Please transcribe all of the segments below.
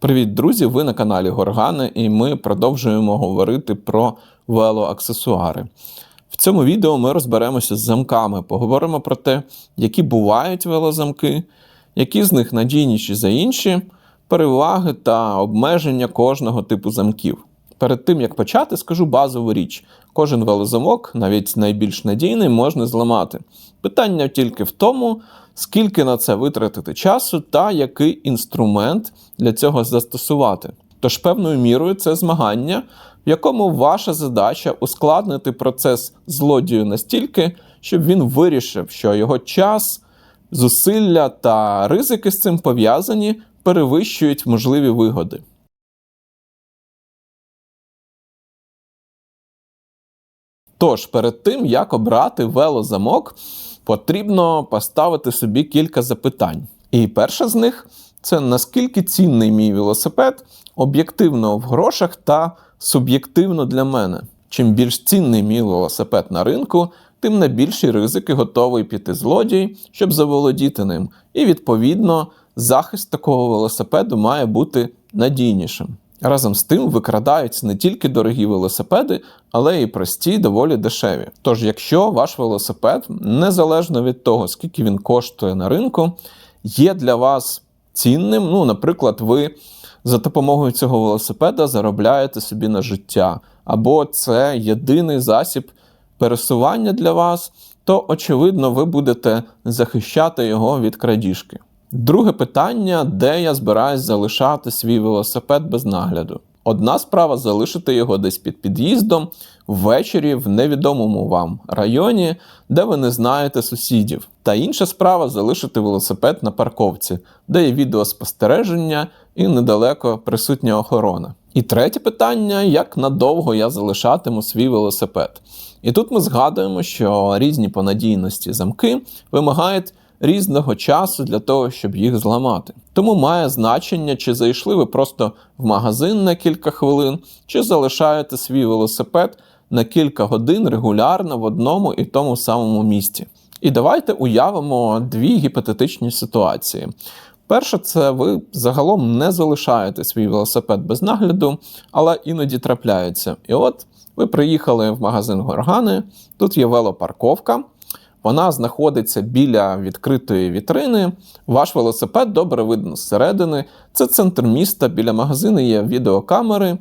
Привіт, друзі! Ви на каналі Горгани, і ми продовжуємо говорити про велоаксесуари. В цьому відео ми розберемося з замками, поговоримо про те, які бувають велозамки, які з них надійніші за інші, переваги та обмеження кожного типу замків. Перед тим як почати, скажу базову річ: кожен велозамок, навіть найбільш надійний, можна зламати. Питання тільки в тому, скільки на це витратити часу та який інструмент для цього застосувати. Тож певною мірою це змагання, в якому ваша задача ускладнити процес злодію настільки, щоб він вирішив, що його час, зусилля та ризики з цим пов'язані перевищують можливі вигоди. Тож, перед тим, як обрати велозамок, потрібно поставити собі кілька запитань. І перше з них це наскільки цінний мій велосипед об'єктивно в грошах та суб'єктивно для мене. Чим більш цінний мій велосипед на ринку, тим на більші ризики готовий піти злодій, щоб заволодіти ним. І відповідно захист такого велосипеду має бути надійнішим. Разом з тим викрадаються не тільки дорогі велосипеди, але й прості, доволі дешеві. Тож, якщо ваш велосипед, незалежно від того, скільки він коштує на ринку, є для вас цінним, ну, наприклад, ви за допомогою цього велосипеда заробляєте собі на життя, або це єдиний засіб пересування для вас, то очевидно ви будете захищати його від крадіжки. Друге питання, де я збираюсь залишати свій велосипед без нагляду. Одна справа залишити його десь під під'їздом ввечері в невідомому вам районі, де ви не знаєте сусідів. Та інша справа залишити велосипед на парковці, де є відеоспостереження і недалеко присутня охорона. І третє питання: як надовго я залишатиму свій велосипед. І тут ми згадуємо, що різні по надійності замки вимагають різного часу для того, щоб їх зламати. Тому має значення, чи зайшли ви просто в магазин на кілька хвилин, чи залишаєте свій велосипед на кілька годин регулярно в одному і тому самому місці. І давайте уявимо дві гіпотетичні ситуації. Перше, це ви загалом не залишаєте свій велосипед без нагляду, але іноді трапляється. І от ви приїхали в магазин Горгани, тут є велопарковка. Вона знаходиться біля відкритої вітрини. Ваш велосипед добре видно зсередини. Це центр міста. Біля магазину є відеокамери.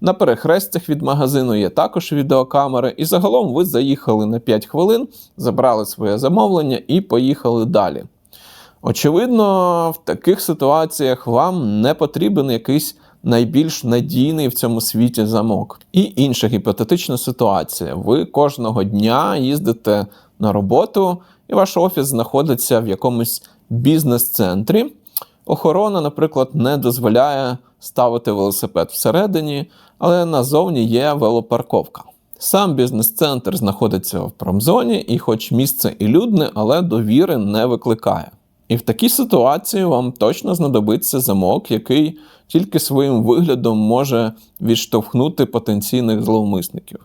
На перехрестях від магазину є також відеокамери. І загалом ви заїхали на 5 хвилин, забрали своє замовлення і поїхали далі. Очевидно, в таких ситуаціях вам не потрібен якийсь найбільш надійний в цьому світі замок. І інша гіпотетична ситуація: ви кожного дня їздите на роботу, і ваш офіс знаходиться в якомусь бізнес-центрі. Охорона, наприклад, не дозволяє ставити велосипед всередині, але назовні є велопарковка. Сам бізнес-центр знаходиться в промзоні, і, хоч місце і людне, але довіри не викликає. І в такій ситуації вам точно знадобиться замок, який тільки своїм виглядом може відштовхнути потенційних зловмисників.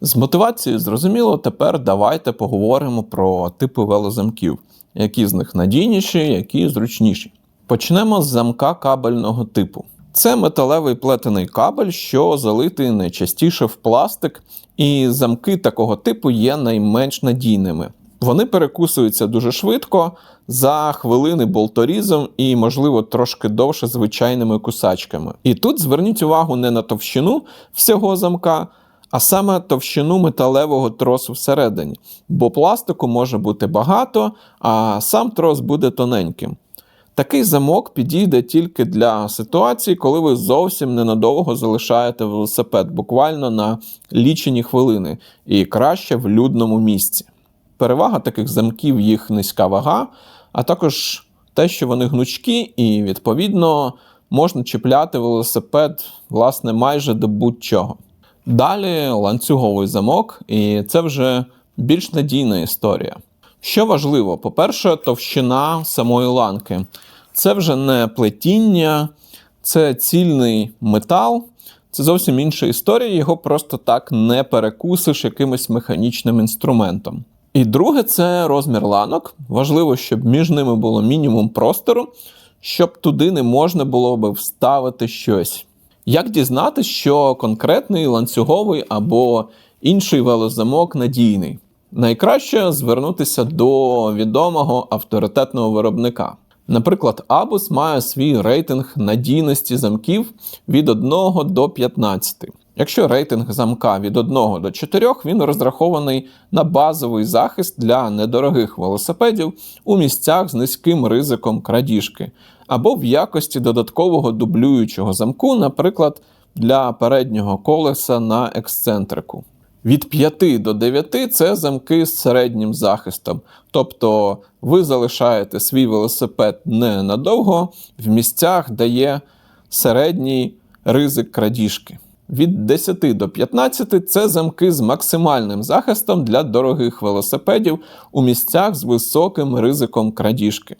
З мотивацією зрозуміло, тепер давайте поговоримо про типи велозамків, які з них надійніші, які зручніші. Почнемо з замка кабельного типу. Це металевий плетений кабель, що залитий найчастіше в пластик, і замки такого типу є найменш надійними. Вони перекусуються дуже швидко, за хвилини болторізом і, можливо, трошки довше звичайними кусачками. І тут зверніть увагу не на товщину всього замка, а саме товщину металевого тросу всередині, бо пластику може бути багато, а сам трос буде тоненьким. Такий замок підійде тільки для ситуації, коли ви зовсім ненадовго залишаєте велосипед, буквально на лічені хвилини, і краще в людному місці. Перевага таких замків їх низька вага, а також те, що вони гнучкі, і, відповідно, можна чіпляти велосипед власне майже до будь-чого. Далі ланцюговий замок, і це вже більш надійна історія. Що важливо, по-перше, товщина самої ланки. Це вже не плетіння, це цільний метал. Це зовсім інша історія, його просто так не перекусиш якимось механічним інструментом. І друге це розмір ланок. Важливо, щоб між ними було мінімум простору, щоб туди не можна було би вставити щось. Як дізнатись, що конкретний ланцюговий або інший велозамок надійний? Найкраще звернутися до відомого авторитетного виробника. Наприклад, Abus має свій рейтинг надійності замків від 1 до 15. Якщо рейтинг замка від 1 до 4, він розрахований на базовий захист для недорогих велосипедів у місцях з низьким ризиком крадіжки, або в якості додаткового дублюючого замку, наприклад, для переднього колеса на ексцентрику. Від 5 до 9 це замки з середнім захистом. Тобто ви залишаєте свій велосипед не надовго в місцях, де є середній ризик крадіжки. Від 10 до 15 це замки з максимальним захистом для дорогих велосипедів у місцях з високим ризиком крадіжки.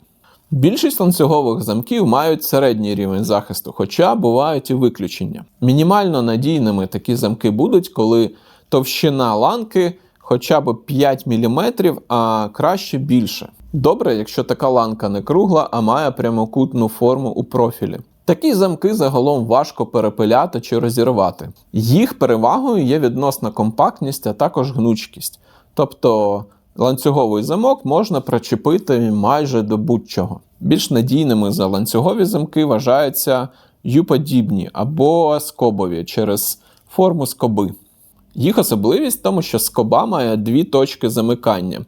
Більшість ланцюгових замків мають середній рівень захисту, хоча бувають і виключення. Мінімально надійними такі замки будуть, коли товщина ланки хоча б 5 мм, а краще більше. Добре, якщо така ланка не кругла, а має прямокутну форму у профілі. Такі замки загалом важко перепиляти чи розірвати. Їх перевагою є відносна компактність, а також гнучкість. Тобто ланцюговий замок можна причепити майже до будь-чого. Більш надійними за ланцюгові замки вважаються ю-подібні або скобові через форму скоби. Їх особливість в тому, що скоба має дві точки замикання.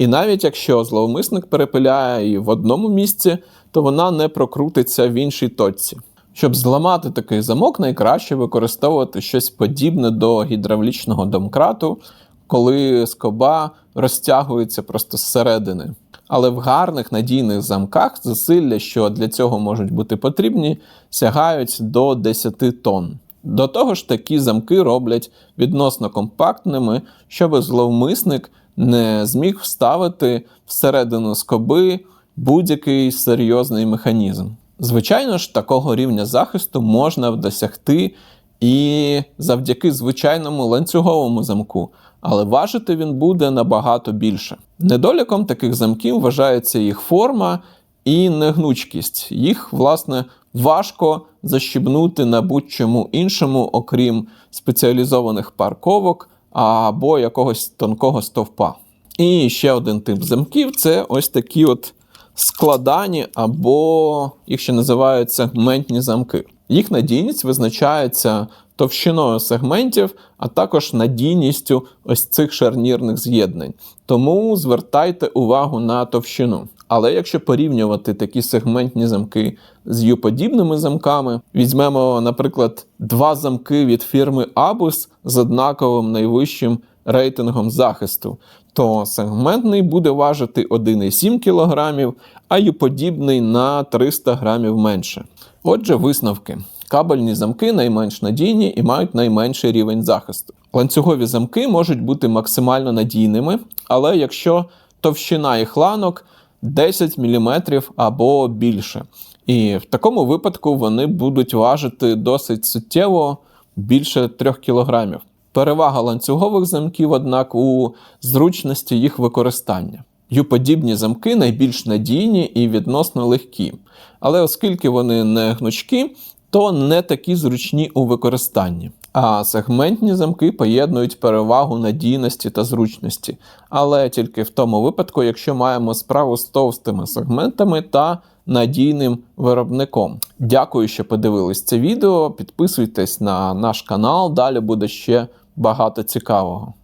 І навіть якщо зловмисник перепиляє її в одному місці, то вона не прокрутиться в іншій точці. Щоб зламати такий замок, найкраще використовувати щось подібне до гідравлічного домкрату, коли скоба розтягується просто зсередини. Але в гарних надійних замках зусилля, що для цього можуть бути потрібні, сягають до 10 тонн. До того ж, такі замки роблять відносно компактними, щоб зловмисник не зміг вставити всередину скоби будь-який серйозний механізм. Звичайно ж, такого рівня захисту можна досягти і завдяки звичайному ланцюговому замку, але важити він буде набагато більше. Недоліком таких замків вважається їх форма і негнучкість. Їх, власне, важко защібнути на будь-чому іншому, окрім спеціалізованих парковок або якогось тонкого стовпа. І ще один тип замків це ось такі от складані, або їх ще називають сегментні замки. Їх надійність визначається товщиною сегментів, а також надійністю ось цих шарнірних з'єднань. Тому звертайте увагу на товщину. Але якщо порівнювати такі сегментні замки з ю-подібними замками, візьмемо, наприклад, два замки від фірми Abus з однаковим найвищим рейтингом захисту, то сегментний буде важити 1,7 кг, а ю-подібний на 300 грамів менше. Отже, висновки. Кабельні замки найменш надійні і мають найменший рівень захисту. Ланцюгові замки можуть бути максимально надійними, але якщо товщина їх ланок 10 мм або більше. І в такому випадку вони будуть важити досить суттєво більше 3 кг. Перевага ланцюгових замків, однак, у зручності їх використання. Ю-подібні замки найбільш надійні і відносно легкі. Але оскільки вони не гнучкі, то не такі зручні у використанні. А сегментні замки поєднують перевагу надійності та зручності, але тільки в тому випадку, якщо маємо справу з товстими сегментами та надійним виробником. Дякую, що подивились це відео. Підписуйтесь на наш канал, далі буде ще багато цікавого.